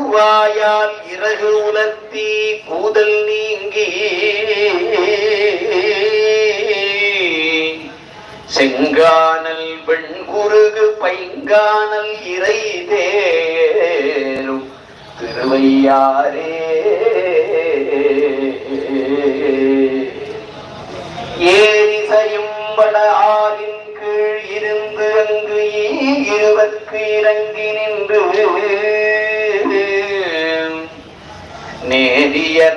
கூர்வாயால் இறகு உலர்த்தி கூதல் நீங்கி. செங்கானல் வெண்குருகு பைங்கானல் இறை தேரும் திருவையாரே.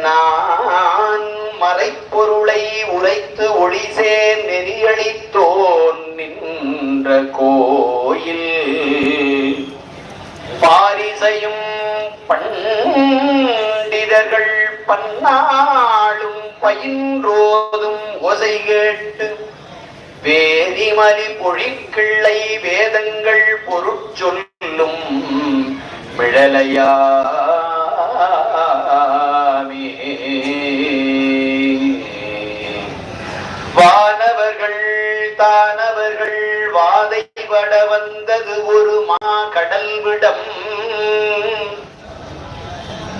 நான் மறைப்பொருளை உரைத்து ஒளிசே நெறியளித்தோன் நின்ற கோயில். பாரிசையும் பண்டிதர்கள் பன்னாளும் பயின்றோதும் ஒசை கேட்டு வேதிமலி பொழிக்கிள்ளை வேதங்கள் பொருட்சொல்லும் விழலையா வாதை வட வந்தது ஒரு மா கடல் விடம்.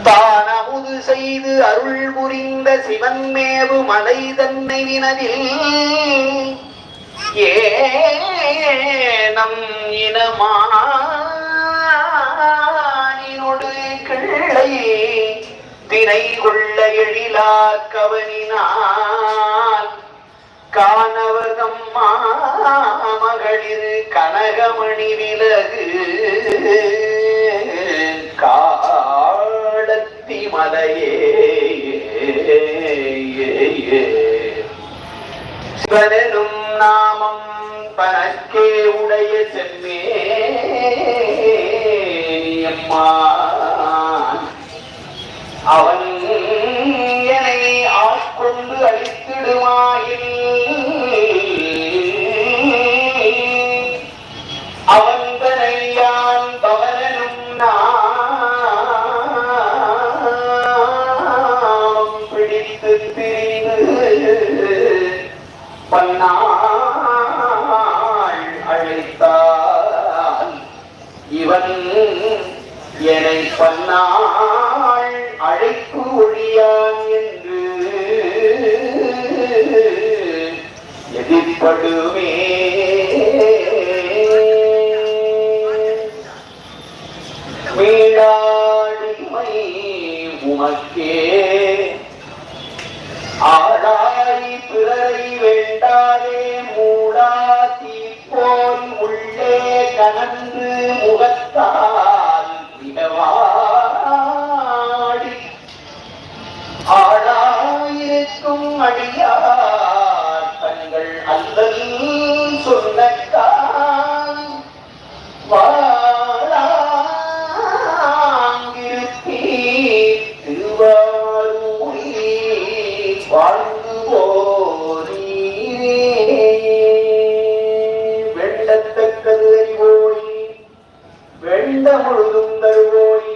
தானமுது செய்து அருள் புரிந்த சிவன் மேவு மலை தன்னை வினவில் ஏனம் இனமானோடு கிள்ளை தினை கொள்ள எழிலா கவனினான் காணவகம் மகளிர் கனகமணி விலகு காலத்தி மலையே சிவனும் நாமம் பனக்கே உடைய செம்மே அவன் பன்னாள் அழைத்தால் இவன் என்னை பன்னாள் அழைப்பு ஒழியான் என்று எதிர்படுமே மீடாடிமை உமக்கே ஆடா பிறரை பிறரை வேண்டாரே மூடா தீப்போல் உள்ளே கனந்து முகத்தால் விடவாடி. ஆளாயிருக்கும் அடியார் தங்கள் அல்லல் சொன்னக்கான் வாழாங்கிருப்பீ திருவாரூரில் வாழ்ந்து போரீரே வெண்டத்தக்கது அறிவோய் முழுதும் தருவோய்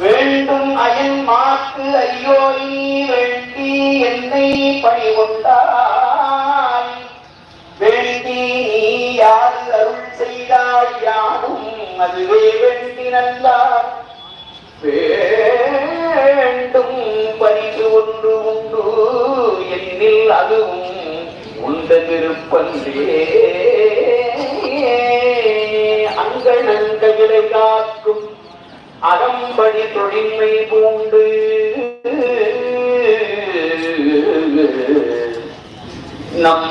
வேண்டும் அயன் மாக்கு ஐயோய் வேண்டி என்னை பணிகொண்டாய் வேண்டி நீ யாரு அருள் செய்தாய் யானும் அதுவே வேண்டி நல்லார். வேண்டும் பரிசு ஒன்று உண்டு அதுவும் உண்ட திருப்பந்தே. அங்கணன் கையிலை காக்கும் அகம்படி தொழின்மை பூண்டு. நம்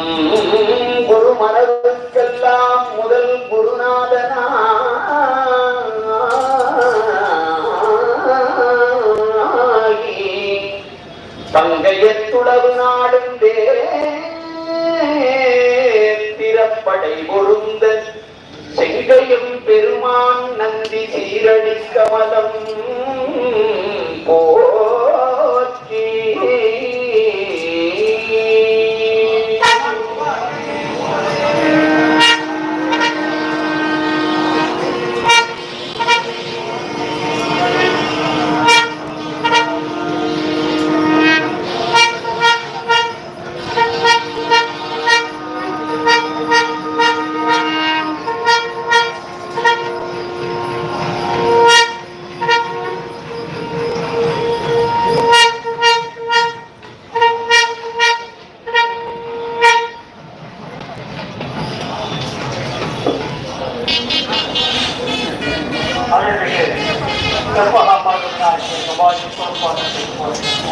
தங்கையத்துளவு நாடும் திறப்படை பொருந்த செங்கையும் பெருமான் நந்தி சீரடி கமலம் అదే విషయం సర్వహాపాలు సమాజం సర్వాన్ని